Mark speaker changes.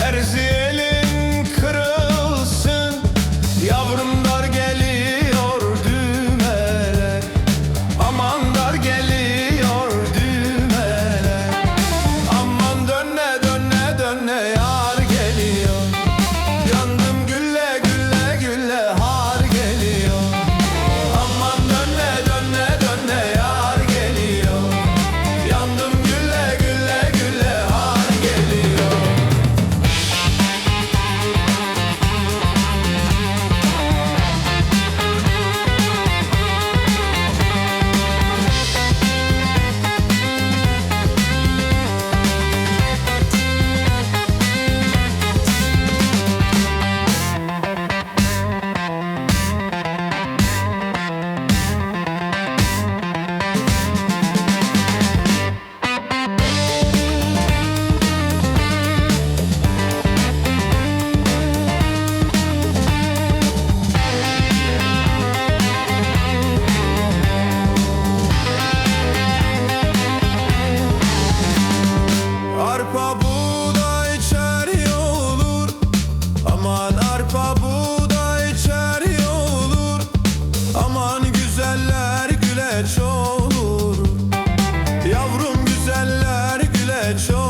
Speaker 1: terziye Aman güzeller güleç olur. Yavrum güzeller güleç olur